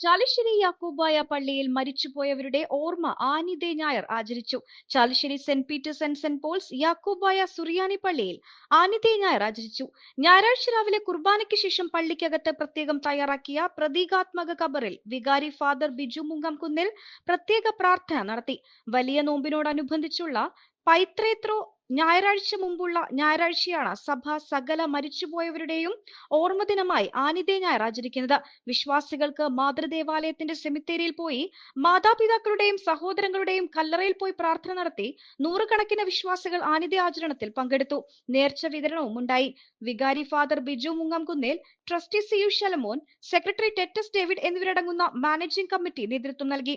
ചാലിശ്ശേരി യാക്കോബായ പള്ളിയിൽ മരിച്ചുപോയവരുടെ ഓർമ്മ ആനിദേ ഞായർ ആചരിച്ചു. Chalissery saint Peter's and saint Paul's Yakobaya Suriyani പള്ളിയിൽ ആനിദേ ഞായർ ആചരിച്ചു. ഞായറാഴ്ച രാവിലെ കുർബാനയ്ക്ക് ശേഷം പള്ളിക്കകത്ത് പ്രത്യേകം തയ്യാറാക്കിയ പ്രതീകാത്മക കബറിൽ വികാരി ഫാദർ ബിജു മുങ്കംകുന്നിൽ പ്രത്യേക പ്രാർത്ഥന നടത്തി. വലിയ നോമ്പിനോടനുബന്ധിച്ചുള്ള പൈത്രേത്രോ ഞായറാഴ്ച മുമ്പുള്ള ഞായറാഴ്ചയാണ് സഭ സകല മരിച്ചുപോയവരുടെയും ഓർമ്മദിനമായി ആനിദേ ഞായർ ആചരിക്കുന്നത്. വിശ്വാസികൾക്ക് മാതൃദേവാലയത്തിന്റെ സെമിത്തേരിയിൽ പോയി മാതാപിതാക്കളുടെയും സഹോദരങ്ങളുടെയും കല്ലറയിൽ പോയി പ്രാർത്ഥന നടത്തി നൂറുകണക്കിന് വിശ്വാസികൾ ആനിദേ ആചരണത്തിൽ പങ്കെടുത്തു. നേർച്ച വിതരണവും ഉണ്ടായി. വികാരി father Biju Mungamkunnel trustee C U Shalamon secretary Titus David എന്നിവരടങ്ങുന്ന മാനേജിംഗ് കമ്മിറ്റി നേതൃത്വം നൽകി.